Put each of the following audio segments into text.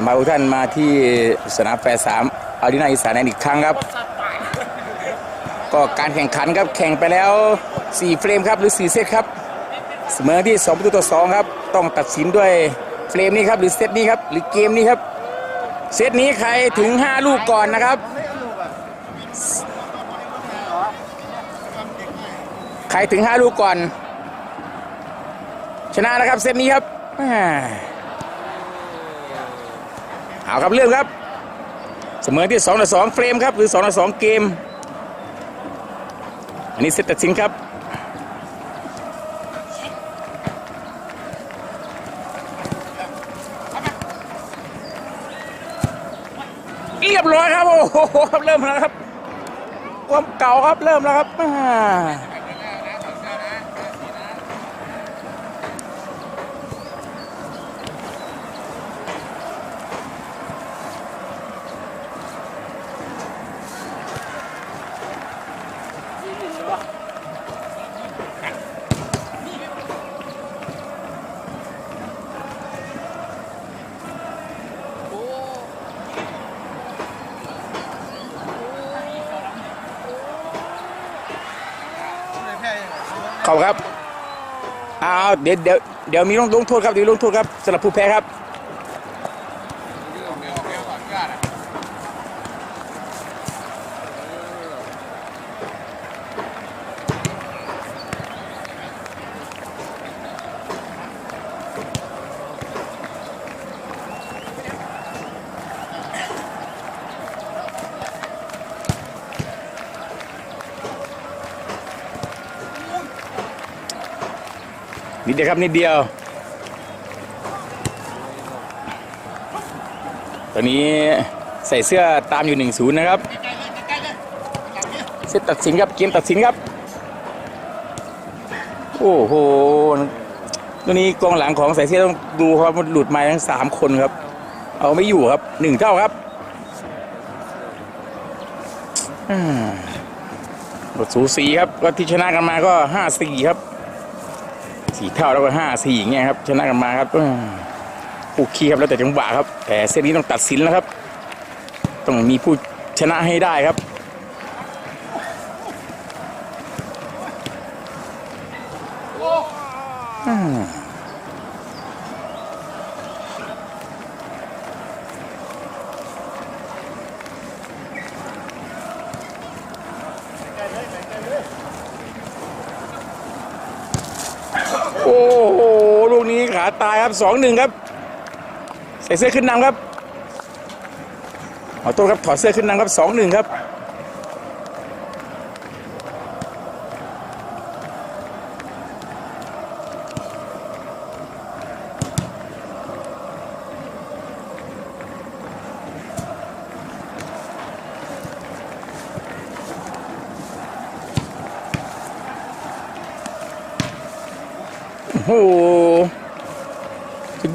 นำมาทุกท่านมาที่สนามแฟร์สามอารีนาอีสานแลนด์อีกครั้งครับ ก็การแข่งขันครับแข่งไปแล้ว 4 เฟรมครับหรือ 4 เซตครับ เสมอที่ 2 ประตูต่อ 2 ครับ ต้องตัดสินด้วยเฟรมนี้ครับหรือเซตนี้ครับหรือเกมนี้ครับ เซตนี้ใครถึง 5 ลูกก่อนนะครับ ใครถึง 5 ลูกก่อน ชนะนะครับเซตนี้ครับ เอาครับเริ่มครับ เสมอที่2ต่อ2เฟรมครับหรือ2ต่อ2เกม อันนี้เซตตัดสินครับเรียบร้อยครับโอ้โหครับเริ่มแล้วครับความเก่าครับเริ่มแล้วครับ ขอบครับเอาเดี๋ยวเดี๋ยวเดี๋ยวมีลงลงโทษครับเดี๋ยวลงโทษครับสำหรับผู้แพ้ครับ นิดเดียวครับนิดเดียว ตอนนี้ใส่เสื้อตามอยู่1นศูนย์นะครับเซตตัดสินครับเกมตัดสินครับ โอ้โหตัวนี้กองหลังของใส่เสื้อต้องดูครับมันหลุดมาทั้งสามคนครับ เอาไม่อยู่ครับหนึ่งเท่าครับอืมหมดสูสีครับก็ที่ชนะกันมาก็ห้าสี่ครับ สี่เท่าแล้วก็ห้าสี่อย่างเงี้ยครับชนะกันมาครับอืมผูกคีครับแล้วแต่จังหวะครับ แต่เส้นนี้ต้องตัดสินแล้วครับ ต้องมีผู้ชนะให้ได้ครับอ่าโอ้โหลูกนี้ขาตายครับ สองหนึ่งครับ ใส่เสื้อขึ้นนำครับขอโทษครับถอดเสื้อขึ้นนำครับสองหนึ่งครับ โอ้โหสุด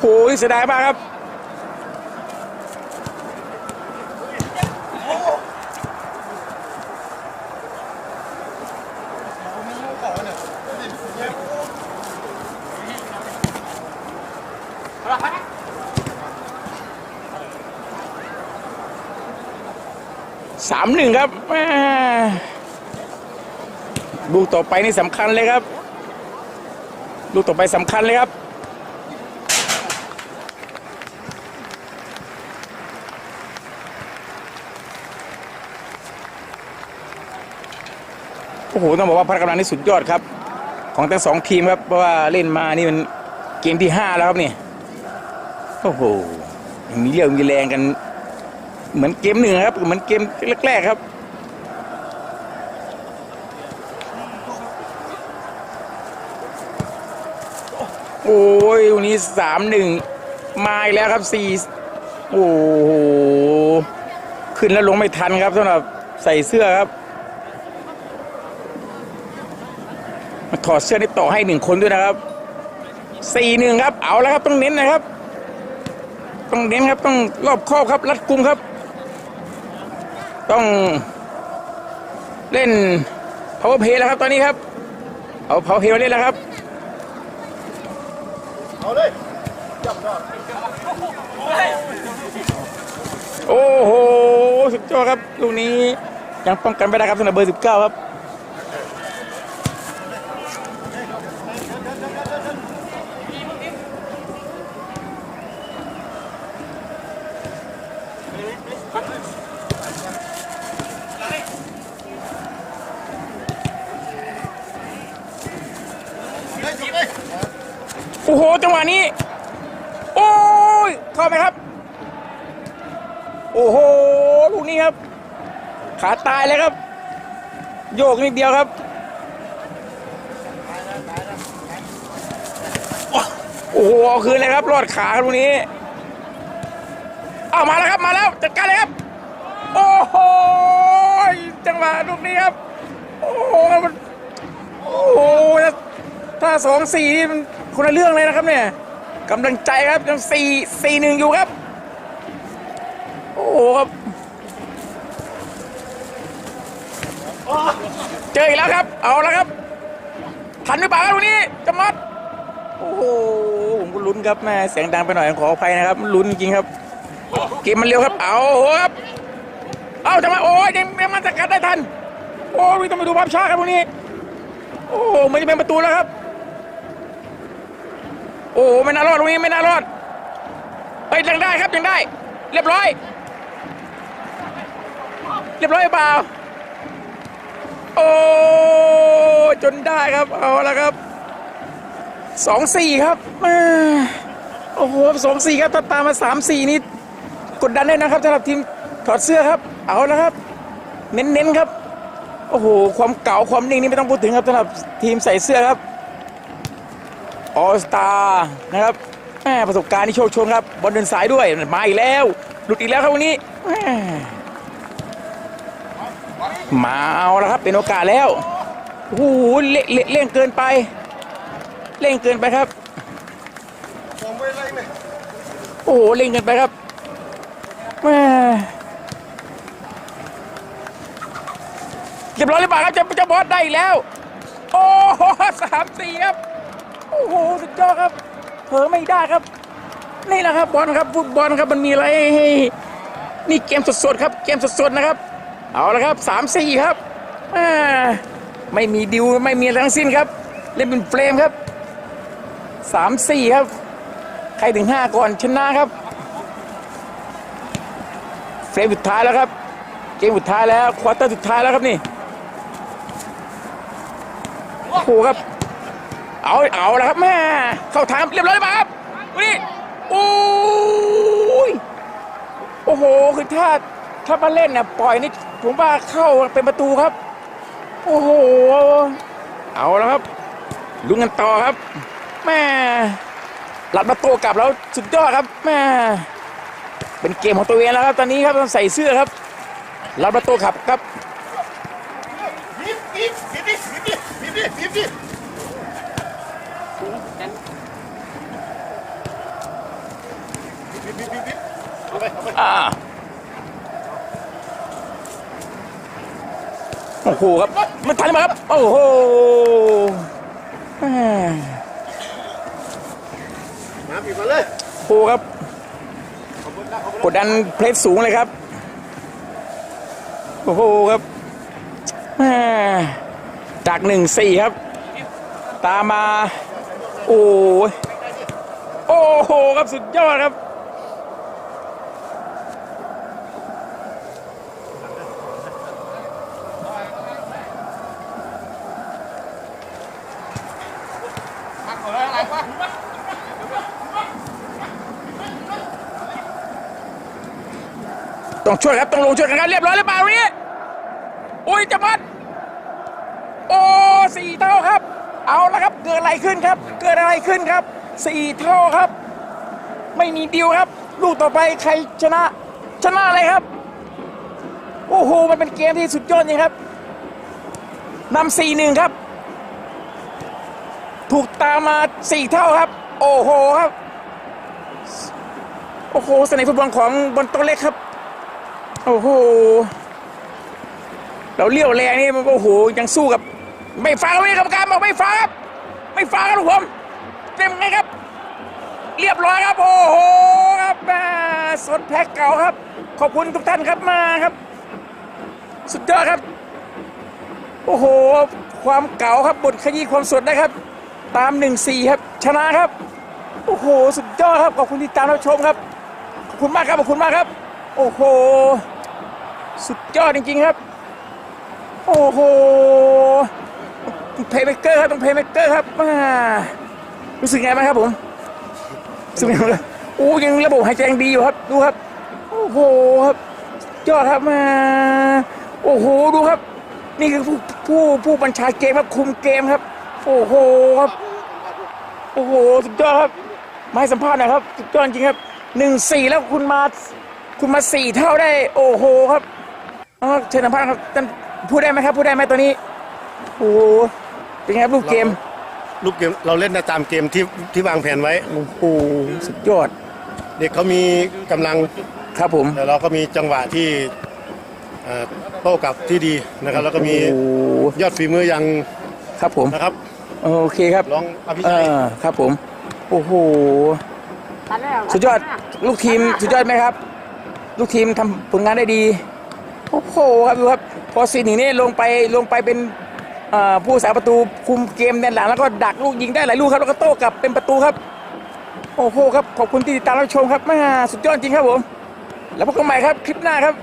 โอ้ยเสียดายมากครับสามหนึ่งครับแม่ลูกต่อไปนี่สำคัญเลยครับ ลูกต่อไปสำคัญเลยครับ โอ้โห ต้องบอกว่าพละกำลังนี่สุดยอดครับ ของทั้งสองทีมครับ เพราะว่าเล่นมานี่มันเกมที่ห้าแล้วครับนี่ โอ้โห มีเรี่ยวมีแรงกัน เหมือนเกมหนึ่งครับ เหมือนเกมแรกๆครับ โอ้ยวันนี้สามหนึ่งมาอีกแล้วครับสี่โอ้โหขึ้นแล้วลงไม่ทันครับสำหรับใส่เสื้อครับมาถอดเสื้อนี่ต่อให้หนึ่งคนด้วยนะครับสี่หนึ่งครับเอาแล้วครับต้องเน้นนะครับ ต้องเน้นครับต้องรอบครอบครับรัดกุมครับ ต้องเล่น power play แล้วครับตอนนี้ครับ เอา power play มาเล่นแล้วครับ เอาเลยจับได้ โอ้โหสุดยอดครับลูกนี้ยังป้องกันไม่ได้ครับสำหรับเบอร์ 19 ครับเลยจบเลยโอ้โหจังหวะนี้ โอ้ยเข้าไหมครับ โอ้โหลูกนี้ครับ ขาตายเลยครับ โยกนิดเดียวครับ โอ้โหเอาคืนเลยครับรอดขาลูกนี้เอามาแล้วครับมาแล้วจัดการเลยครับ โอ้โหจังหวะลูกนี้ครับ โอ้โหมันโอ้โหถ้าสองสี่นี่มันคนละเรื่องเลยนะครับเนี่ยกำลังใจครับยังสี่สี่หนึ่งอยู่ครับ โอ้โหครับ เจออีกแล้วครับ เอาแล้วครับ ทันหรือเปล่าครับวันนี้จมัดโอ้โหผมก็ลุ้นครับแม่เสียงดังไปหน่อยขออภัยนะครับลุ้นจริงครับ เกมมันเร็วครับ เอาครับ เอาจังหวะโอ้ยยังยังมันสกัดได้ทัน โอ้ยต้องไปดูภาพช้าครับวกนี้ โอ้โหมันจะเป็นประตูแล้วครับ โอ้ไม่น่ารอดตรงนี้ไม่น่ารอดเฮ้ยยังได้ครับยังได้ เรียบร้อย เรียบร้อยเปล่า โอ้จนได้ครับ เอาละครับสองสี่ครับโอ้โหสองสี่ครับถ้าตามมาสามสี่นี่กดดันได้นะครับสำหรับทีมถอดเสื้อครับ เอาละครับ เน้นๆครับ โอ้โห ความเก่าความนิ่งนี่ไม่ต้องพูดถึงครับสำหรับทีมใส่เสื้อครับออสตานะครับแม่ประสบการณ์ที่โชคโชนครับบอลเดินสายด้วยมาอีกแล้ว หลุดอีกแล้วครับวันนี้ ม่มาเอาแล้วครับเป็นโอกาสแล้วโอ้โหเละเละเร่งเกินไปเร่งเกินไปครับโอ้โหเร่งเกินไปครับแม่เรียบร้อยหรือเปล่าครับเจะจะบอสได้อีกแล้ว โอ้โหสามสี่ครับโอ้โหสุดยอดครับเผลอไม่ได้ครับ นี่แหละครับบอลครับฟุตบอลครับมันมีอะไรให้นี่เกมสดๆครับ เกมสดๆนะครับ เอาละครับสามสี่ครับไม่มีดิวไม่มีอะไรทั้งสิ้นครับ เล่นเป็นเฟรมครับสามสี่ครับ ใครถึงห้าก่อนชนะครับ เฟรมสุดท้ายแล้วครับ เกมสุดท้ายแล้วควอเตอร์สุดท้ายแล้วครับนี่โอ้โหครับ เอาเอาแล้วครับแม่เข้าทางเรียบร้อยไหมครับนี่โอ้ยโอ้โหคือถ้าถ้ามาเล่นน่ะปล่อยนี่ ผมว่าเข้าเป็นประตูครับ โอ้โห เอาแล้วครับลุ้นกันต่อครับ แม่หลัดประตูกลับแล้วสุดยอดครับแม่เป็นเกมของตัวเองแล้วครับตอนนี้ครับต้องใส่เสื้อครับหลัดประตูขับครับบีบ โอ้โหครับ มันทันไหมครับ โอ้โหแม่มาบีบมาเลยโอ้โหครับขอบคุณนะขอบคุณกดดันเพลสสูงเลยครับ โอ้โหครับแม่จากหนึ่งสี่ครับ ตามมา โอ้ยโอ้โหครับสุดยอดครับ ต้องช่วยครับต้องลงช่วยกันครับเรียบร้อยแล้วเปล่าเนี่ยโอ้ยจะมัดโอ้สี่เท่าครับ เอาละครับเกิดอะไรขึ้นครับ เกิดอะไรขึ้นครับสี่เท่าครับ ไม่มีดิวครับ ลูกต่อไปใครชนะ ชนะอะไรครับโอ้โหมันเป็นเกมที่สุดยอดจริงครับนำสี่หนึ่งครับ ถูกตามมาสี่เท่าครับ โอ้โหครับ โอ้โหสนามฟุตบอลของบอลโตเล็กครับ โอ้โห เราเลี้ยวแรงนี่มันโอ้โหยังสู้กับ ไม่ฟังเลยกรรมการบอกไม่ฟังครับ ไม่ฟังครับทุกผมเต็มไงครับ เรียบร้อยครับ โอ้โหครับม่สนแพ็กเก่าครับ ขอบคุณทุกท่านครับมาครับ สุดยอดครับ โอ้โห ความเก่าครับบทขยี้ความสดนะครับ ตามหนึ่งสี่ครับ ชนะครับ โอ้โห สุดยอดครับขอบคุณที่ตามรับชมครับขอบคุณมากครับขอบคุณมากครับ โอ้โห สุดยอดจริงๆครับ โอ้โหเพย์เมเกอร์ครับต้องเพย์เมเกอร์ครับอ่ารู้สึกไงบ้างครับผมรู้สึกไงบ้างโอ้ยังระบบหายใจยังดีอยู่ครับ ดูครับ โอ้โหครับยอดครับมาโอ้โหดูครับ นี่คือผู้ผู้ผู้บัญชาเกมครับคุมเกมครับ โอ้โหครับ โอ้โหสุดยอดครับมาให้สัมภาษณ์หน่อยครับสุดยอดจริงครับหนึ่งสี่แล้วคุณมาคุณมาสี่เท่าได้ โอ้โหครับ เชิญสัมภาษณ์ครับท่านพูดได้ไหมครับพูดได้ไหมตัวนี้โอ้โหเป็นไงครับลูกเกมลูกเกมเราเล่นตามเกมที่ที่วางแผนไว้ โอ้โหสุดยอด เด็กเขามีกำลังครับผม แต่เราก็มีจังหวะที่เอ่อโต้กลับที่ดีนะครับ แล้วก็มีโอ้โห ยอดฝีมืออย่างครับผม นะครับโอเคครับรองอภิเอชัยอครับผม โอ้โหตัดแล้วสุดยอดลูกทีมสุดยอดไหมครับ ลูกทีมทำผลงานได้ดี โอ้โหครับดูครับพอซีนึ่งนี่ลงไปลงไปเป็นผู้สาประตูคุมเกมแนนหลังแล้วก็ดักลูกยิงได้หลายลูกครับแล้วก็โต้กลับเป็นประตูครับ โอ้โหครับขอบคุณที่ติดตามรับชมครับแม่สุดยอดจริงครับผมแล้วพบกันใหม่ครับคลิปหน้าครับ